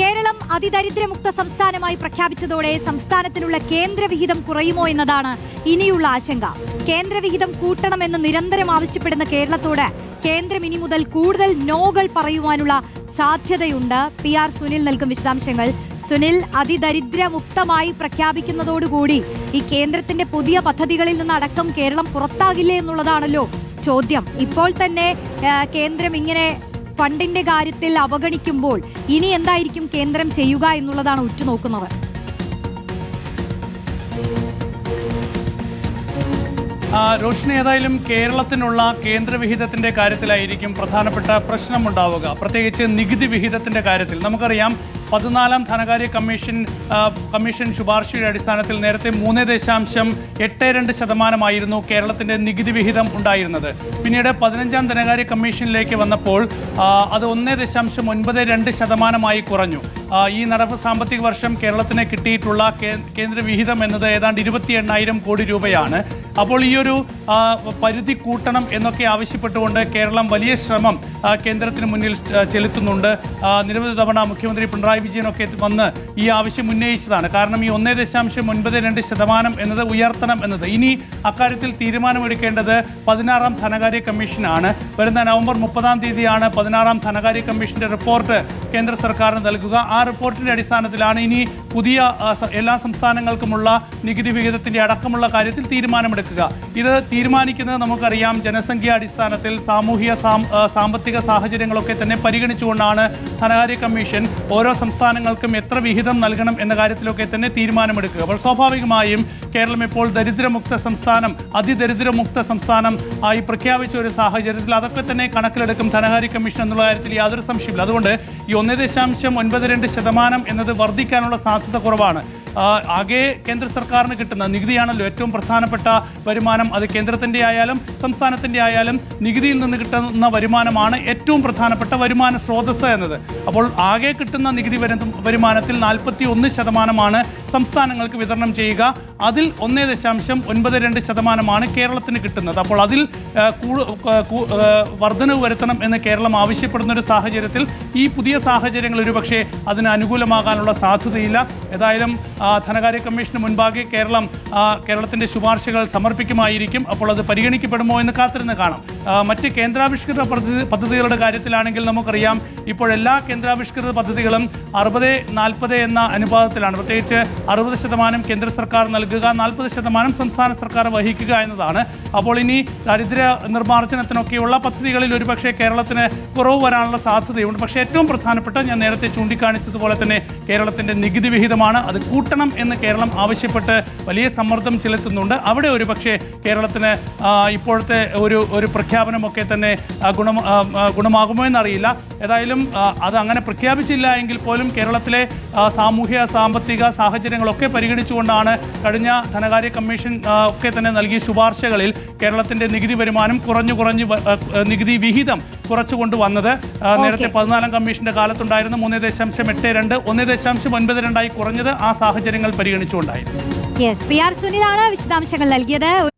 കേരളം അതിദരിദ്രമുക്ത സംസ്ഥാനമായി പ്രഖ്യാപിച്ചതോടെ സംസ്ഥാനത്തിനുള്ള കേന്ദ്രവിഹിതം കുറയുമോ എന്നതാണ് ഇനിയുള്ള ആശങ്ക. കേന്ദ്രവിഹിതം കൂട്ടണമെന്ന് നിരന്തരം ആവശ്യപ്പെടുന്ന കേരളത്തോട് കേന്ദ്രം ഇനി മുതൽ കൂടുതൽ നോകൾ പറയുവാനുള്ള സാധ്യതയുണ്ട്. പി ആർ സുനിൽ നൽകും വിശദാംശങ്ങൾ. സുനിൽ അതിദരിദ്രമുക്തമായി പ്രഖ്യാപിക്കുന്നതോടുകൂടി ഈ കേന്ദ്രത്തിന്റെ പുതിയ പദ്ധതികളിൽ നിന്ന് അടക്കം കേരളം പുറത്താകില്ലേ എന്നുള്ളതാണല്ലോ ചോദ്യം. ഇപ്പോൾ തന്നെ കേന്ദ്രം ഇങ്ങനെ ഫണ്ടിന്റെ കാര്യത്തിൽ അവഗണിക്കുമ്പോൾ ഇനി എന്തായിരിക്കും കേന്ദ്രം ചെയ്യുക എന്നുള്ളതാണ് ഉറ്റുനോക്കുന്നത് ആ, റോഷിനി ഏതായാലും കേരളത്തിനുള്ള കേന്ദ്രവിഹിതത്തിന്റെ കാര്യത്തിലായിരിക്കും പ്രധാനപ്പെട്ട പ്രശ്നമുണ്ടാവുക. പ്രത്യേകിച്ച് നികുതി വിഹിതത്തിന്റെ കാര്യത്തിൽ നമുക്കറിയാം പതിനാലാം ധനകാര്യ കമ്മീഷൻ കമ്മീഷൻ ശുപാർശയുടെ അടിസ്ഥാനത്തിൽ നേരത്തെ മൂന്ന് ദശാംശം എട്ട് രണ്ട് ശതമാനമായിരുന്നു കേരളത്തിന്റെ നികുതി വിഹിതം ഉണ്ടായിരുന്നത്. പിന്നീട് പതിനഞ്ചാം ധനകാര്യ കമ്മീഷനിലേക്ക് വന്നപ്പോൾ അത് ഒന്ന് ദശാംശം ഒൻപത് രണ്ട് ശതമാനമായി കുറഞ്ഞു. ഈ നടപ്പ് സാമ്പത്തിക വർഷം കേരളത്തിന് കിട്ടിയിട്ടുള്ള കേന്ദ്ര വിഹിതം എന്നത് ഏതാണ്ട് ഇരുപത്തി എണ്ണായിരം കോടി രൂപയാണ്. അപ്പോൾ ഈ ഒരു പരിധി കൂട്ടണം എന്നൊക്കെ ആവശ്യപ്പെട്ടുകൊണ്ട് കേരളം വലിയ ശ്രമം കേന്ദ്രത്തിന് മുന്നിൽ ചെലുത്തുന്നുണ്ട്. നിരവധി തവണ മുഖ്യമന്ത്രി പിണറായി വിജയനൊക്കെ വന്ന് ഈ ആവശ്യം ഉന്നയിച്ചതാണ്. കാരണം ഈ ഒന്നേ ദശാംശം ഒൻപത് രണ്ട് ശതമാനം എന്നത് ഉയർത്തണം എന്നത്. ഇനി അക്കാര്യത്തിൽ തീരുമാനമെടുക്കേണ്ടത് പതിനാറാം ധനകാര്യ കമ്മീഷനാണ്. വരുന്ന നവംബർ മുപ്പതാം തീയതിയാണ് പതിനാറാം ധനകാര്യ കമ്മീഷന്റെ റിപ്പോർട്ട് കേന്ദ്ര സർക്കാരിന് നൽകുക. ആ റിപ്പോർട്ടിന്റെ അടിസ്ഥാനത്തിലാണ് ഇനി പുതിയ എല്ലാ സംസ്ഥാനങ്ങൾക്കുമുള്ള നികുതി വിഹിതത്തിന്റെ അടക്കമുള്ള കാര്യത്തിൽ തീരുമാനമെടുക്കുക. ഇത് തീരുമാനിക്കുന്നത് നമുക്കറിയാം. ജനസംഖ്യാടിസ്ഥാനത്തിൽ സാമൂഹിക സാമ്പത്തിക സാഹചര്യങ്ങളൊക്കെ തന്നെ പരിഗണിച്ചുകൊണ്ടാണ് ധനകാര്യ കമ്മീഷൻ ഓരോ സംസ്ഥാനങ്ങൾക്കും എത്ര വിഹിതം നൽകണം എന്ന കാര്യത്തിലൊക്കെ തന്നെ തീരുമാനമെടുക്കുക. അപ്പോൾ സ്വാഭാവികമായും കേരളം ഇപ്പോൾ ദരിദ്രമുക്ത സംസ്ഥാനം അതിദരിദ്രമുക്ത സംസ്ഥാനം ആയി പ്രഖ്യാപിച്ച ഒരു സാഹചര്യത്തിൽ അതൊക്കെ തന്നെ കണക്കിലെടുക്കും ധനകാര്യ കമ്മീഷൻ എന്നുള്ള കാര്യത്തിൽ യാതൊരു സംശയമില്ല അതുകൊണ്ട് ഈ ഒന്ന് ദശാംശം ഒൻപത് രണ്ട് ശതമാനം എന്നത് വർദ്ധിക്കാനുള്ള സാധ്യത കുറവാണ്. ആകെ കേന്ദ്ര സർക്കാരിന് കിട്ടുന്ന നികുതിയാണല്ലോ ഏറ്റവും പ്രധാനപ്പെട്ട വരുമാനം. അത് കേന്ദ്രത്തിന്റെ ആയാലും സംസ്ഥാനത്തിന്റെ ആയാലും നികുതിയിൽ നിന്ന് കിട്ടുന്ന വരുമാനമാണ് ഏറ്റവും പ്രധാനപ്പെട്ട വരുമാന സ്രോതസ് എന്നത്. അപ്പോൾ ആകെ കിട്ടുന്ന നികുതി വരുമാനത്തിൽ നാൽപ്പത്തി ഒന്ന് ശതമാനമാണ് സംസ്ഥാനങ്ങൾക്ക് വിതരണം ചെയ്യുക. അതിൽ ഒന്നേ ദശാംശം ഒൻപത് രണ്ട് ശതമാനമാണ് കേരളത്തിന് കിട്ടുന്നത്. അപ്പോൾ അതിൽ വർധനവ് വരുത്തണം എന്ന് കേരളം ആവശ്യപ്പെടുന്ന ഒരു സാഹചര്യത്തിൽ ഈ പുതിയ സാഹചര്യങ്ങൾ ഒരുപക്ഷെ അതിന് അനുകൂലമാകാനുള്ള സാധ്യതയില്ല. ഏതായാലും ധനകാര്യ കമ്മീഷന് മുൻപാകെ കേരളം കേരളത്തിന്റെ ശുപാർശകൾ സമർപ്പിക്കുമായിരിക്കും. അപ്പോൾ അത് പരിഗണിക്കപ്പെടുമോ എന്ന് കാത്തിരുന്ന് കാണാം. മറ്റ് കേന്ദ്രാവിഷ്കൃത പദ്ധതി പദ്ധതികളുടെ കാര്യത്തിലാണെങ്കിൽ നമുക്കറിയാം ഇപ്പോൾ എല്ലാ കേന്ദ്രാവിഷ്കൃത പദ്ധതികളും അറുപത് നാൽപ്പത് എന്ന അനുപാതത്തിലാണ്. പ്രത്യേകിച്ച് അറുപത് ശതമാനം കേന്ദ്ര സർക്കാർ നൽകുക. നാൽപ്പത് ശതമാനം സംസ്ഥാന സർക്കാർ വഹിക്കുക എന്നതാണ്. അപ്പോൾ ഇനി ദരിദ്ര നിർമ്മാർജനത്തിനൊക്കെയുള്ള പദ്ധതികളിൽ ഒരുപക്ഷെ കേരളത്തിന് കുറവ് വരാനുള്ള സാധ്യതയുണ്ട്. പക്ഷേ ഏറ്റവും പ്രധാനപ്പെട്ട ഞാൻ നേരത്തെ ചൂണ്ടിക്കാണിച്ചതുപോലെ തന്നെ കേരളത്തിന്റെ നികുതി വിഹിതമാണ്. അത് കൂട്ടണം എന്ന് കേരളം ആവശ്യപ്പെട്ട് വലിയ സമ്മർദ്ദം ചെലുത്തുന്നുണ്ട്. അവിടെ ഒരുപക്ഷെ കേരളത്തിന് ഇപ്പോഴത്തെ ഒരു ഒരു പ്രഖ്യാപനമൊക്കെ തന്നെ ഗുണ ഗുണമാകുമോ എന്നറിയില്ല. ഏതായാലും അത് അങ്ങനെ പ്രഖ്യാപിച്ചില്ല എങ്കിൽ പോലും കേരളത്തിലെ സാമൂഹ്യ സാമ്പത്തിക സാഹചര്യങ്ങളൊക്കെ പരിഗണിച്ചുകൊണ്ടാണ് കഴിഞ്ഞ ധനകാര്യ കമ്മീഷൻ ഒക്കെ തന്നെ നൽകിയ ശുപാർശകളിൽ കേരളത്തിന്റെ നികുതി വരുമാനം കുറഞ്ഞു കുറഞ്ഞു നികുതി വിഹിതം കുറച്ചു കൊണ്ടുവന്നത് നേരത്തെ പതിനാലാം കമ്മീഷന്റെ കാലത്തുണ്ടായിരുന്ന മൂന്ന് ദശാംശം എട്ട് രണ്ട് ഒന്ന് ദശാംശം ഒൻപത് രണ്ടായി കുറഞ്ഞത് ആ സാഹചര്യങ്ങൾ പരിഗണിച്ചുകൊണ്ടായിരുന്നു. പി ആർ വിശദാംശങ്ങൾ നൽകിയത്.